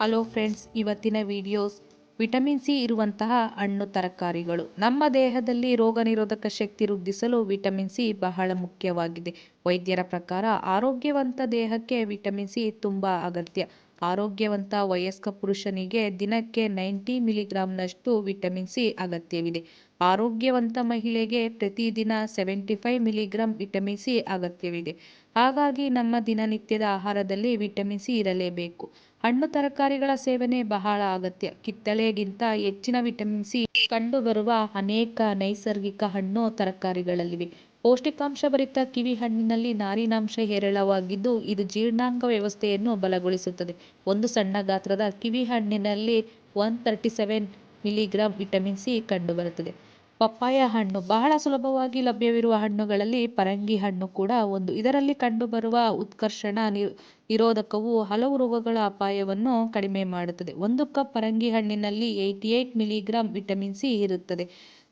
Hello friends ಇವತ್ತಿನ videos vitamin C ಇರುವಂತಹ ಹಣ್ಣು ತರಕಾರಿಗಳು. ನಮ್ಮ ದೇಹದಲ್ಲಿ ರೋಗ ನಿರೋಧಕ ಶಕ್ತಿ ವೃದ್ಧಿಸಲು ವಿಟಮಿನ್ ಸಿ ಬಹಳ ಮುಖ್ಯವಾಗಿದೆ. ವೈದ್ಯರ ಪ್ರಕಾರ ಆರೋಗ್ಯವಂತ ದೇಹಕ್ಕೆ ವಿಟಮಿನ್ ಸಿ ತುಂಬ ಅಗತ್ಯ. ಆರೋಗ್ಯವಂತ ವಯಸ್ಕ ಪುರುಷನಿಗೆ ದಿನಕ್ಕೆ ನೈಂಟಿ ಮಿಲಿಗ್ರಾಂನಷ್ಟು ವಿಟಮಿನ್ ಸಿ ಅಗತ್ಯವಿದೆ. ಆರೋಗ್ಯವಂತ ಮಹಿಳೆಗೆ ಪ್ರತಿದಿನ seventy five milligram vitamin C ಅಗತ್ಯವಿದೆ. ಹಾಗಾಗಿ ನಮ್ಮ ದಿನನಿತ್ಯದ ಆಹಾರದಲ್ಲಿ ವಿಟಮಿನ್ ಸಿ ಇರಲೇಬೇಕು. ಹಣ್ಣು ತರಕಾರಿಗಳ ಸೇವನೆ ಬಹಳ ಅಗತ್ಯ. ಕಿತ್ತಳೆಗಿಂತ ಹೆಚ್ಚಿನ ವಿಟಮಿನ್ ಸಿ ಕಂಡುಬರುವ ಅನೇಕ ನೈಸರ್ಗಿಕ ಹಣ್ಣು ತರಕಾರಿಗಳಲ್ಲಿವೆ. ಪೌಷ್ಟಿಕಾಂಶಭರಿತ ಕಿವಿ ಹಣ್ಣಿನಲ್ಲಿ ನಾರಿನಾಂಶ ಹೇರಳವಾಗಿದ್ದು, ಇದು ಜೀರ್ಣಾಂಗ ವ್ಯವಸ್ಥೆಯನ್ನು ಬಲಗೊಳಿಸುತ್ತದೆ. ಒಂದು ಸಣ್ಣ ಗಾತ್ರದ ಕಿವಿ ಹಣ್ಣಿನಲ್ಲಿ one thirty seven milligram vitamin C ಕಂಡುಬರುತ್ತದೆ. ಪಪ್ಪಾಯ ಹಣ್ಣು ಬಹಳ ಸುಲಭವಾಗಿ ಲಭ್ಯವಿರುವ ಹಣ್ಣುಗಳಲ್ಲಿ ಪರಂಗಿ ಹಣ್ಣು ಕೂಡ ಒಂದು. ಇದರಲ್ಲಿ ಕಂಡುಬರುವ ಉತ್ಕರ್ಷಣ ನಿರೋಧಕವು ಹಲವು ರೋಗಗಳ ಅಪಾಯವನ್ನು ಕಡಿಮೆ ಮಾಡುತ್ತದೆ. ಒಂದು ಕಪ್ ಪರಂಗಿ ಹಣ್ಣಿನಲ್ಲಿ eighty eight milligram vitamin C ಇರುತ್ತದೆ.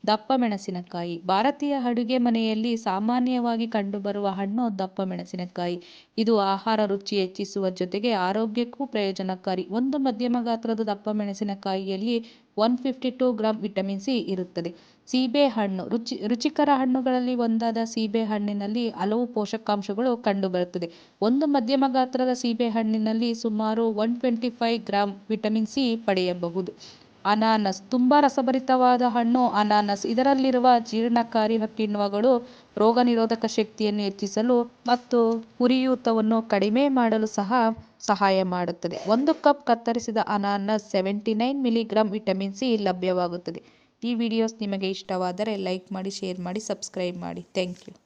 ದಪ್ಪ ಮೆಣಸಿನಕಾಯಿ. ಭಾರತೀಯ ಅಡುಗೆ ಮನೆಯಲ್ಲಿ ಸಾಮಾನ್ಯವಾಗಿ ಕಂಡುಬರುವ ಹಣ್ಣು ದಪ್ಪ ಮೆಣಸಿನಕಾಯಿ. ಇದು ಆಹಾರ ರುಚಿ ಹೆಚ್ಚಿಸುವ ಜೊತೆಗೆ ಆರೋಗ್ಯಕ್ಕೂ ಪ್ರಯೋಜನಕಾರಿ. ಒಂದು ಮಧ್ಯಮ ಗಾತ್ರದ ದಪ್ಪ ಮೆಣಸಿನಕಾಯಿಯಲ್ಲಿ one fifty two gram vitamin C ಇರುತ್ತದೆ. ಸೀಬೆ ಹಣ್ಣು. ರುಚಿ, ರುಚಿಕರ ಹಣ್ಣುಗಳಲ್ಲಿ ಒಂದಾದ ಸೀಬೆ ಹಣ್ಣಿನಲ್ಲಿ ಹಲವು ಪೋಷಕಾಂಶಗಳು ಕಂಡುಬರುತ್ತದೆ. ಒಂದು ಮಧ್ಯಮ ಗಾತ್ರದ ಸೀಬೆ ಹಣ್ಣಿನಲ್ಲಿ ಸುಮಾರು one twenty five gram vitamin C ಪಡೆಯಬಹುದು. ಅನಾನಸ್ ತುಂಬ ರಸಭರಿತವಾದ ಹಣ್ಣು. ಅನಾನಸ್ ಇದರಲ್ಲಿರುವ ಜೀರ್ಣಕಾರಿ ಕಿಣ್ವಗಳು ರೋಗ ನಿರೋಧಕ ಶಕ್ತಿಯನ್ನು ಹೆಚ್ಚಿಸಲು ಮತ್ತು ಉರಿಯೂತವನ್ನು ಕಡಿಮೆ ಮಾಡಲು ಸಹ ಸಹಾಯ ಮಾಡುತ್ತದೆ. ಒಂದು ಕಪ್ ಕತ್ತರಿಸಿದ ಅನಾನಸ್ seventy nine milligram vitamin C ಲಭ್ಯವಾಗುತ್ತದೆ. ಈ ವಿಡಿಯೋಸ್ ನಿಮಗೆ ಇಷ್ಟವಾದರೆ ಲೈಕ್ ಮಾಡಿ, ಶೇರ್ ಮಾಡಿ, ಸಬ್ಸ್ಕ್ರೈಬ್ ಮಾಡಿ. Thank you.